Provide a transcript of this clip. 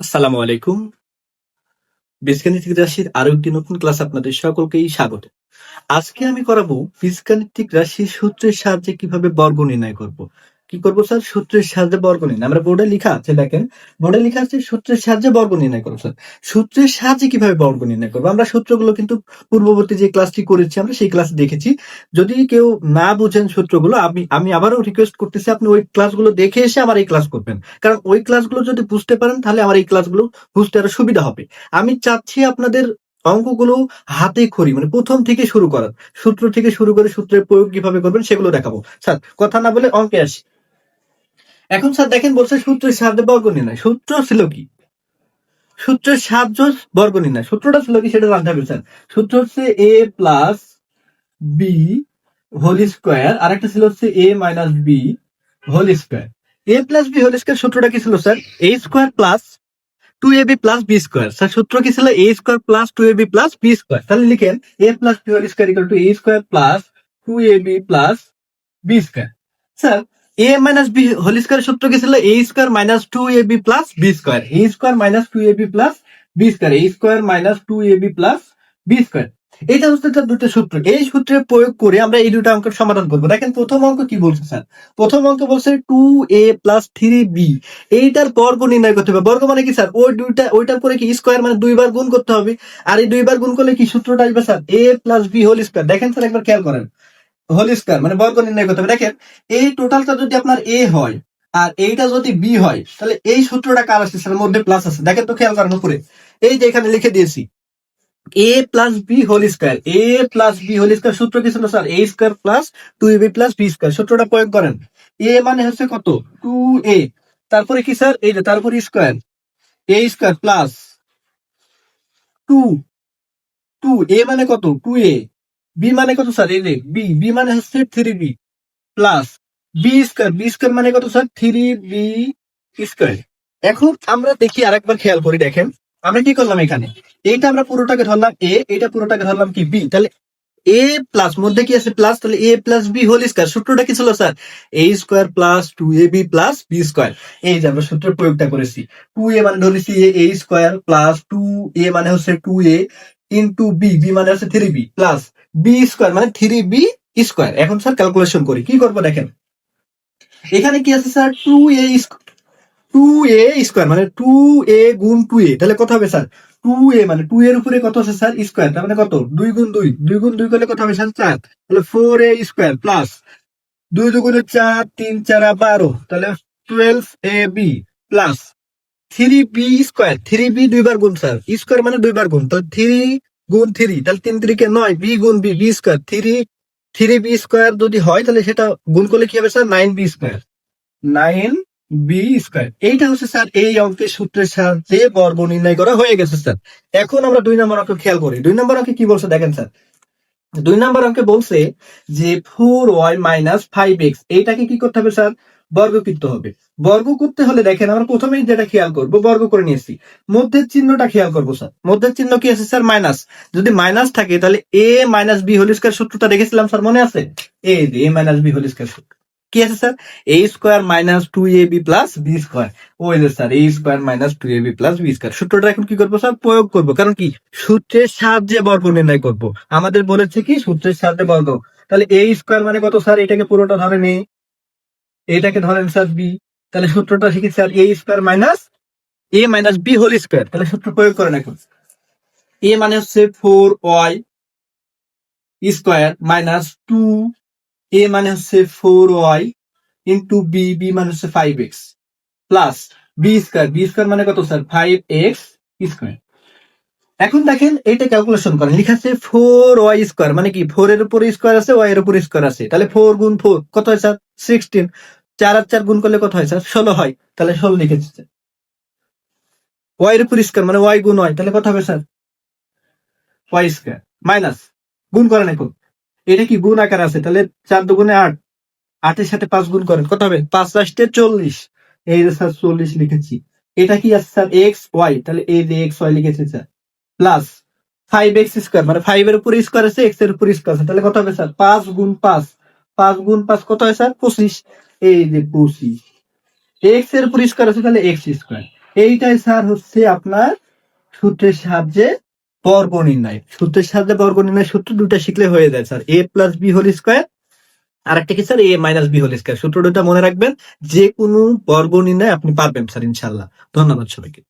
আসসালামু আলাইকুম। বীজগাণিতিক রাশির আরও একটি নতুন ক্লাস আপনাদের সকলকেই স্বাগত। আজকে আমি করাবো বীজগাণিতিক রাশির সূত্রের সাহায্যে কীভাবে বর্গ নির্ণয় করব। কি করব স্যার? সূত্রের সাহায্যে বর্গ নির্ণয়। আমরা বোর্ডে লেখা আছে, দেখেন। বোর্ডে লেখা আছে, সূত্রের সাহায্যে বর্গ নির্ণয় করব, স্যার। সূত্রের সাহায্যে কীভাবে বর্গ নির্ণয় করব? আমরা সূত্রগুলো কিন্তু পূর্ববর্তী যে ক্লাসটি করেছি, আমরা সেই ক্লাস দেখেছি। যদি কেউ না বুঝেন সূত্রগুলো, আমি আমি আবারও রিকোয়েস্ট করতেছি, আপনি ওই ক্লাসগুলো দেখে এসে আমার এই ক্লাস করবেন। কারণ ওই ক্লাসগুলো যদি বুঝতে পারেন, তাহলে আমার এই ক্লাসগুলো বুঝতে আরও সুবিধা হবে। আমি চাচ্ছি আপনাদের অঙ্কগুলো হাতে খড়ি মানে প্রথম থেকে শুরু করার। সূত্র থেকে শুরু করে সূত্রের প্রয়োগ কীভাবে করবেন, সেগুলো দেখাবো। স্যার, কথা না বলে অঙ্কে আসি। এখন স্যার দেখেন বলছে সূত্রের সাহায্যে বর্গ নির্ণয় সূত্র ছিল কি? সূত্রের সাহায্য বর্গ নির্ণয় সূত্রটা ছিল কি সেটা জানতে হবে স্যার। সূত্র হচ্ছে A plus B whole square আর একটা ছিল হচ্ছে A minus B whole square A plus B whole square সূত্রটা কি ছিল sir? A square plus two A B plus B square sir, সূত্র কি ছিল? A square plus two A B plus B square তাহলে লিখেন A plus B whole square equal to A square plus two A B plus B square sir A minus B whole square সূত্র কি ছিল? A square minus two A B plus B square A square minus two A B plus B square A square minus two A B plus B square এটা হচ্ছে তার দুটো সূত্র, এই সূত্রের প্রয়োগ করে আমরা এই দুটো অঙ্কের সমাধান করব। দেখেন, প্রথম অঙ্ক কি বলছে, স্যার? প্রথম অঙ্ক বলছে two A plus three B এইটার বর্গ নির্ণয় করতে হবে। বর্গ মানে কি, স্যার? ওই দুইটা, ওইটার পরে কি স্কোয়ার মানে দুইবার গুণ করতে হবে। আর এই দুইবার গুণ করলে কি সূত্রটা আসবে, sir? A plus B whole square দেখেন, স্যার, একবার খেয়াল করেন। হোল স্কোয়ার মানে বর্গ নির্ণয় করতে হবে। দেখেন, এই টোটালটা যদি আপনার এ হয় আর এইটা যদি বি হয়, তাহলে এই সূত্রটা কার আছে স্যার, মধ্যে প্লাস আছে। দেখেন তো খেয়াল করেন উপরে। এই যে এখানে লিখে দিয়েছি A plus B whole square A plus B whole square সূত্র কি ছিল, sir? A square plus two A B plus B square সূত্রটা প্রয়োগ করেন। এ মানে হচ্ছে কত? টু এ তারপরে কি, স্যার? এই যে, তারপরে square A square plus two two A মানে কত? টু এ বি মানে কত স্যার এই যে বি বি মানে হচ্ছে three B plus B square B square মানে কত স্যার থ্রি বি স্কোয়ার এখন আমরা দেখি আরেকবার খেয়াল করি, দেখেন। আমরা কি করলাম এখানে? এইটা আমরা পুরোটাকে ধরলাম এ এটা পুরোটাকে ধরলাম কি বি তাহলে এ প্লাস মধ্যে কি আছে প্লাস তাহলে A plus B whole square সূত্রটা কি ছিল sir A square plus two A B plus B square এই যে আমরা সূত্রের প্রয়োগটা করেছি। টু এ মানে ধরেছি A square plus two A মানে হচ্ছে two A into B B মানে হচ্ছে three B plus B square মানে থ্রি বি স্কোয়ার এখন স্যার ক্যালকুলেশন করি, কি করব দেখেন? এখানে কি আছে sir two A two A square মানে টু এ গুণ টু এ তাহলে কত হবে স্যার টু এ মানে টু এর উপরে কত আছে স্যার স্কোয়ার তার মানে কত? দুই গুণ দুই। দুই গুণ দুই করলে কত হবে স্যার চার। তাহলে ফোর এ স্কোয়ার প্লাস দুই দুগুণে চার, তিন, চারা বারো। তাহলে twelve A B plus three B square three B দুইবার গুণ স্যার স্কোয়ার মানে দুইবার গুণ। তো থ্রি গুণ থ্রি তাহলে তিন তিরিকে নয় বি গুণ B B square. Three three B square যদি হয় তাহলে সেটা গুণ করলে কি হবে sir? Nine B square. Nine B square. এইটা হচ্ছে স্যার এই অঙ্কের সূত্রের সাহায্যে বর্গ নির্ণয় করা হয়ে গেছে স্যার। এখন আমরা দুই নম্বর অঙ্ক খেয়াল করি। দুই নম্বর অঙ্কে কি বলছে দেখেন স্যার। দুই নম্বর অঙ্কে বলছে যে four Y minus five X এইটাকে কি করতে হবে স্যার? বর্গ করতে হবে। বর্গ করতে হলে দেখেন, আমরা প্রথমেই যেটা খেয়াল করব, বর্গ করে নিয়েছি। মধ্যের চিহ্নটা খেয়াল করব, স্যার। মধ্যের চিহ্ন কি আছে, স্যার? মাইনাস। যদি মাইনাস থাকে, তাহলে A minus B whole square সূত্রটা দেখেছিলাম, স্যার, মনে আছে? A A minus B whole square সূত্র। কি আছে, sir? A square minus two A B plus B square. ওই যে, sir, A square minus two A B plus B square. সূত্রটা এখন কি করব, স্যার? প্রয়োগ করব। কারণ কি? সূত্রের সাহায্যে বর্গ নির্ণয় করব। আমাদের বলেছে কি? সূত্রের সাহায্যে বর্গ। তাহলে এ স্কোয়ার মানে কত, স্যার? এটাকে পুরোটা ধরে নেই এটাকে ধরেন স্যার বি তাহলে সূত্রটা শিখি sir A square minus A minus B whole square তাহলে সূত্র প্রয়োগ করেন এখন এ মানে হচ্ছে four Y square minus two A মানে হচ্ছে four Y into B B মানে হচ্ছে five X plus B square B square মানে কত স্যার ফাইভ এক্স স্কোয়ার এখন দেখেন এটা ক্যালকুলেশন করেন, লেখা আছে ফোর ওয়াই স্কোয়ার মানে কি? ফোর এর উপর স্কোয়ার আছে ওয়াই এর উপর স্কোয়ার আছে, তাহলে ফোর গুণ ফোর কত হয় স্যার সিক্সটিন চার আর চার গুণ করলে কত হয় স্যার ষোলো হয়। তাহলে ষোলো লিখেছে ওয়াই এর উপর স্কোয়ার মানে ওয়াই গুণ ওয়াই তাহলে কত হবে স্যার ওয়াই স্কোয়ার মাইনাস গুণ করেন এখন এটা কি গুণ আকার আছে? তাহলে চার দুগুণে আট, আটের সাথে পাঁচ গুণ করেন, কত হবে? পাঁচ লাস্টে চল্লিশ। এই যে স্যার চল্লিশ লিখেছি। এটা কি আছে স্যার এক্স ওয়াই তাহলে এই যে এক্স ওয়াই লিখেছি sir plus five X square মানে ফাইভ এর উপর স্কোয়ার আছে এক্সের উপর স্কোয়ার আছে, তাহলে কত হবে স্যার পাঁচ গুণ পাঁচ। পাঁচ গুণ পাঁচ কত হয় স্যার পঁচিশ। এই যে পঁচিশ এক্সের পরিষ্কার আছে তাহলে এক্স স্কোয়ার এইটাই স্যার হচ্ছে আপনার সূত্রের সাহায্যে বর্গ নির্ণয়। সূত্রের সাহায্যে বর্গ নির্ণয় সূত্র দুটা শিখলে হয়ে যায় sir A plus B whole square আর একটা কি sir A minus B whole square সূত্র দুটা মনে রাখবেন যে কোনো বর্গ নির্ণয় আপনি পারবেন স্যার ইনশাল্লাহ ধন্যবাদ সবাইকে।